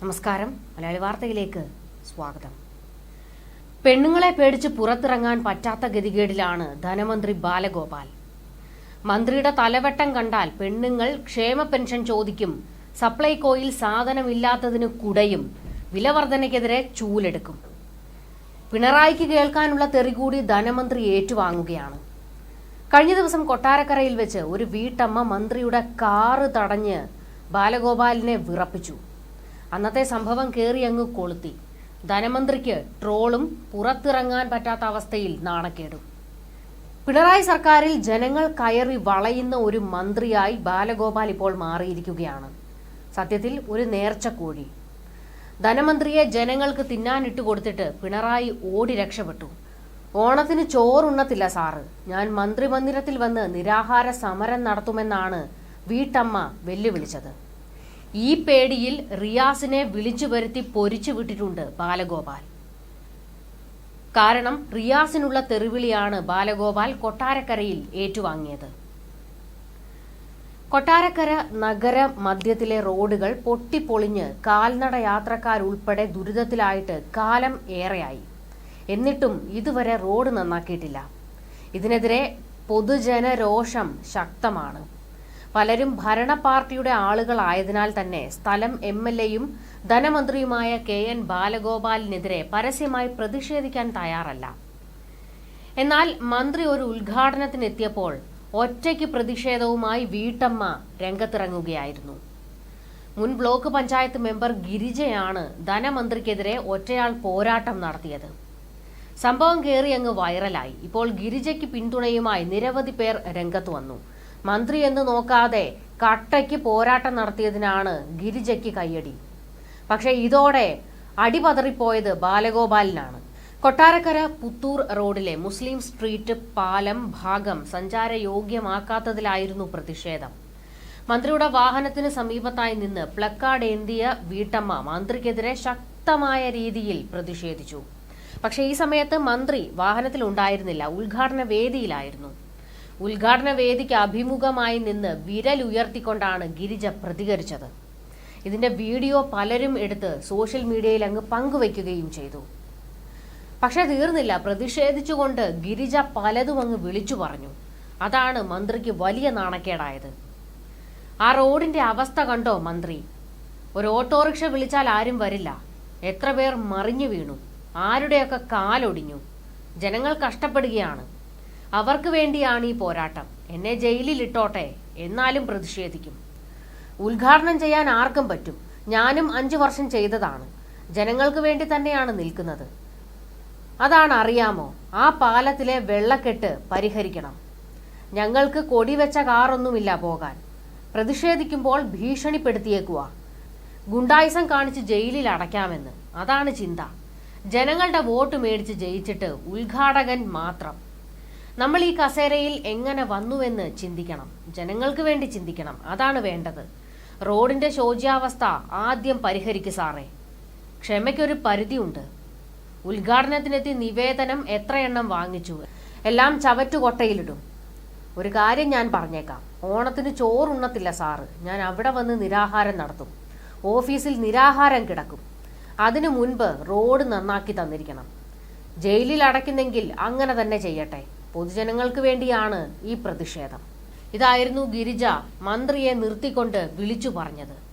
നമസ്കാരം. മലയാളി വാർത്തയിലേക്ക് സ്വാഗതം. പെണ്ണുങ്ങളെ പേടിച്ച് പുറത്തിറങ്ങാൻ പറ്റാത്ത ഗതികേടിലാണ് ധനമന്ത്രി ബാലഗോപാൽ. മന്ത്രിയുടെ തലവട്ടം കണ്ടാൽ പെണ്ണുങ്ങൾ ക്ഷേമ പെൻഷൻ ചോദിക്കും സപ്ലൈകോയിൽ സാധനമില്ലാത്തതിന് കുടയും വിലവർധനയ്ക്കെതിരെ ചൂലെടുക്കും. പിണറായിക്ക് കേൾക്കാനുള്ള തെറി കൂടി ധനമന്ത്രി ഏറ്റുവാങ്ങുകയാണ്. കഴിഞ്ഞ ദിവസം കൊട്ടാരക്കരയിൽ വെച്ച് ഒരു വീട്ടമ്മ മന്ത്രിയുടെ കാറ് തടഞ്ഞ് ബാലഗോപാലിനെ വിറപ്പിച്ചു. അന്നത്തെ സംഭവം കയറി അങ്ങ് കൊളുത്തി. ധനമന്ത്രിക്ക് ട്രോളും പുറത്തിറങ്ങാൻ പറ്റാത്ത അവസ്ഥയിൽ നാണക്കേടും. പിണറായി സർക്കാരിൽ ജനങ്ങൾ കയറി വളയുന്ന ഒരു മന്ത്രിയായി ബാലഗോപാൽ ഇപ്പോൾ മാറിയിരിക്കുകയാണ്. സത്യത്തിൽ ഒരു നേർച്ചക്കോഴി ധനമന്ത്രിയെ ജനങ്ങൾക്ക് തിന്നാനിട്ട് കൊടുത്തിട്ട് പിണറായി ഓടി രക്ഷപ്പെട്ടു. ഓണത്തിന് ചോറുണ്ണത്തില്ല സാറ്. ഞാൻ മന്ത്രിമന്ദിരത്തിൽ വന്ന് നിരാഹാര സമരം നടത്തുമെന്നാണ് വീട്ടമ്മ വെല്ലുവിളിച്ചത്. ഈ പേടിയിൽ റിയാസിനെ വിളിച്ചു വരുത്തി പൊരിച്ചു വിട്ടിട്ടുണ്ട് ബാലഗോപാൽ. കാരണം റിയാസിനുള്ള തെറിവിളിയാണ് ബാലഗോപാൽ കൊട്ടാരക്കരയിൽ ഏറ്റുവാങ്ങിയത്. കൊട്ടാരക്കര നഗര മധ്യത്തിലെ റോഡുകൾ പൊട്ടിപ്പൊളിഞ്ഞ് കാൽനട യാത്രക്കാരുൾപ്പെടെ ദുരിതത്തിലായിട്ട് കാലം ഏറെയായി. എന്നിട്ടും ഇതുവരെ റോഡ് നന്നാക്കിയിട്ടില്ല. ഇതിനെതിരെ പൊതുജനരോഷം ശക്തമാണ്. പലരും ഭരണ പാർട്ടിയുടെ ആളുകളായതിനാൽ തന്നെ സ്ഥലം എം എൽ എയും ധനമന്ത്രിയുമായ കെ എൻ ബാലഗോപാലിനെതിരെ പരസ്യമായി പ്രതിഷേധിക്കാൻ തയ്യാറല്ല. എന്നാൽ മന്ത്രി ഒരു ഉദ്ഘാടനത്തിനെത്തിയപ്പോൾ ഒറ്റയ്ക്ക് പ്രതിഷേധവുമായി വീട്ടമ്മ രംഗത്തിറങ്ങുകയായിരുന്നു. മുൻ ബ്ലോക്ക് പഞ്ചായത്ത് മെമ്പർ ഗിരിജയാണ് ധനമന്ത്രിക്കെതിരെ ഒറ്റയാൾ പോരാട്ടം നടത്തിയത്. സംഭവം കയറി അങ്ങ് വൈറലായി. ഇപ്പോൾ ഗിരിജയ്ക്ക് പിന്തുണയുമായി നിരവധി പേർ രംഗത്ത് വന്നു. മന്ത്രി എന്ന് നോക്കാതെ കട്ടയ്ക്ക് പോരാട്ടം നടത്തിയതിനാണ് ഗിരിജയ്ക്ക് കയ്യടി. പക്ഷേ ഇതോടെ അടിപതറിപ്പോയത് ബാലഗോപാലിനാണ്. കൊട്ടാരക്കര പുത്തൂർ റോഡിലെ മുസ്ലിം സ്ട്രീറ്റ് പാലം ഭാഗം സഞ്ചാരയോഗ്യമാക്കാത്തതിലായിരുന്നു പ്രതിഷേധം. മന്ത്രിയുടെ വാഹനത്തിന് സമീപത്തായി നിന്ന് പ്ലക്കാർഡ് ഏന്തിയ വീട്ടമ്മ മന്ത്രിക്കെതിരെ ശക്തമായ രീതിയിൽ പ്രതിഷേധിച്ചു. പക്ഷേ ഈ സമയത്ത് മന്ത്രി വാഹനത്തിൽ ഉണ്ടായിരുന്നില്ല ഉദ്ഘാടന വേദിയിലായിരുന്നു. ഉദ്ഘാടന വേദിക്ക് അഭിമുഖമായി നിന്ന് വിരൽ ഉയർത്തിക്കൊണ്ടാണ് ഗിരിജ പ്രതികരിച്ചത്. ഇതിന്റെ വീഡിയോ പലരും എടുത്ത് സോഷ്യൽ മീഡിയയിൽ അങ്ങ് പങ്കുവയ്ക്കുകയും ചെയ്തു. പക്ഷെ തീർന്നില്ല. പ്രതിഷേധിച്ചുകൊണ്ട് ഗിരിജ പലതും അങ്ങ് വിളിച്ചു പറഞ്ഞു. അതാണ് മന്ത്രിക്ക് വലിയ നാണക്കേടായത്. ആ റോഡിന്റെ അവസ്ഥ കണ്ടോ മന്ത്രി? ഒരു ഓട്ടോറിക്ഷ വിളിച്ചാൽ ആരും വരില്ല. എത്ര പേർ മറിഞ്ഞു വീണു. ആരുടെയൊക്കെ കാലൊടിഞ്ഞു. ജനങ്ങൾ കഷ്ടപ്പെടുകയാണ്. അവർക്ക് വേണ്ടിയാണ് ഈ പോരാട്ടം. എന്നെ ജയിലിൽ ഇട്ടോട്ടെ എന്നാലും പ്രതിഷേധിക്കും. ഉദ്ഘാടനം ചെയ്യാൻ ആർക്കും പറ്റും. ഞാനും അഞ്ചു വർഷം ചെയ്തതാണ്. ജനങ്ങൾക്ക് വേണ്ടി തന്നെയാണ് നിൽക്കുന്നത്. അതാണ് അറിയാമോ? ആ പാലത്തിലെ വെള്ളക്കെട്ട് പരിഹരിക്കണം. ഞങ്ങൾക്ക് കൊടി കൊടിവെച്ച കാറൊന്നുമില്ല പോകാൻ. പ്രതിഷേധിക്കുമ്പോൾ ഭീഷണിപ്പെടുത്തിയേക്കുക ഗുണ്ടായിസം കാണിച്ച് ജയിലിൽ അടയ്ക്കാമെന്ന്. അതാണ് ചിന്ത. ജനങ്ങളുടെ വോട്ട് മേടിച്ച് ജയിച്ചിട്ട് ഉദ്ഘാടകൻ മാത്രം. നമ്മൾ ഈ കസേരയിൽ എങ്ങനെ വന്നുവെന്ന് ചിന്തിക്കണം. ജനങ്ങൾക്ക് വേണ്ടി ചിന്തിക്കണം. അതാണ് വേണ്ടത്. റോഡിന്റെ ശോച്യാവസ്ഥ ആദ്യം പരിഹരിക്കു സാറേ. ക്ഷമയ്ക്കൊരു പരിധിയുണ്ട്. ഉദ്ഘാടനത്തിനെത്തി നിവേദനം എത്രയെണ്ണം വാങ്ങിച്ചു? എല്ലാം ചവറ്റുകൊട്ടയിലിടും. ഒരു കാര്യം ഞാൻ പറഞ്ഞേക്കാം. ഓണത്തിന് ചോറുണ്ണത്തില്ല സാറ്. ഞാൻ അവിടെ വന്ന് നിരാഹാരം നടത്തും. ഓഫീസിൽ നിരാഹാരം കിടക്കും. അതിനു മുൻപ് റോഡ് നന്നാക്കി തന്നിരിക്കണം. ജയിലിൽ അടയ്ക്കുന്നെങ്കിൽ അങ്ങനെ തന്നെ ചെയ്യട്ടെ. പൊതുജനങ്ങൾക്ക് വേണ്ടിയാണ് ഈ പ്രതിഷേധം. ഇതായിരുന്നു ഗിരിജ മന്ത്രിയെ നിർത്തിക്കൊണ്ട് വിളിച്ചു പറഞ്ഞത്.